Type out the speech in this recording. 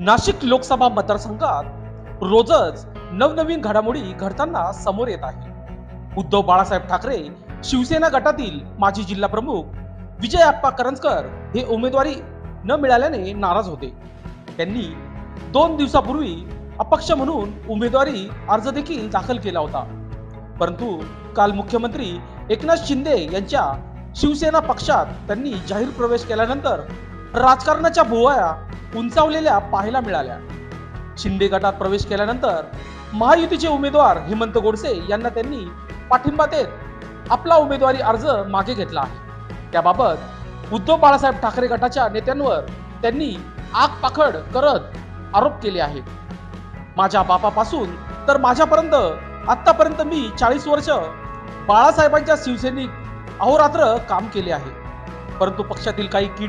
नाशिक लोकसभा मतदारसंघात रोजच नवनवीन घडामोडी घडताना समोर येत आहे. उद्धव बाळासाहेब ठाकरे शिवसेना गटातील माजी जिल्हा प्रमुख विजय आप्पा करंजकर हे उमेदवारी न मिळाल्याने नाराज होते. त्यांनी दोन दिवसापूर्वी अपक्ष म्हणून उमेदवारी अर्ज देखील दाखल केला होता. परंतु काल मुख्यमंत्री एकनाथ शिंदे यांच्या शिवसेना पक्षात त्यांनी जाहीर प्रवेश केल्यानंतर राजकारणाच्या भुवाया उंचावलेल्या पाहायला मिळाल्या. शिंदे गटात प्रवेश केल्यानंतर महायुतीचे उमेदवार हेमंत गोडसे यांना त्यांनी पाठिंबा देत आपला उमेदवारी अर्ज मागे घेतला आहे. त्याबाबत उद्धव बाळासाहेब ठाकरे गटाच्या नेत्यांवर त्यांनी आगपाखड करत आरोप केले आहेत. माझ्या बापापासून तर माझ्यापर्यंत आतापर्यंत मी चाळीस वर्ष बाळासाहेबांच्या शिवसैनिक अहोरात्र काम केले आहे. परंतु पक्षातील काही किड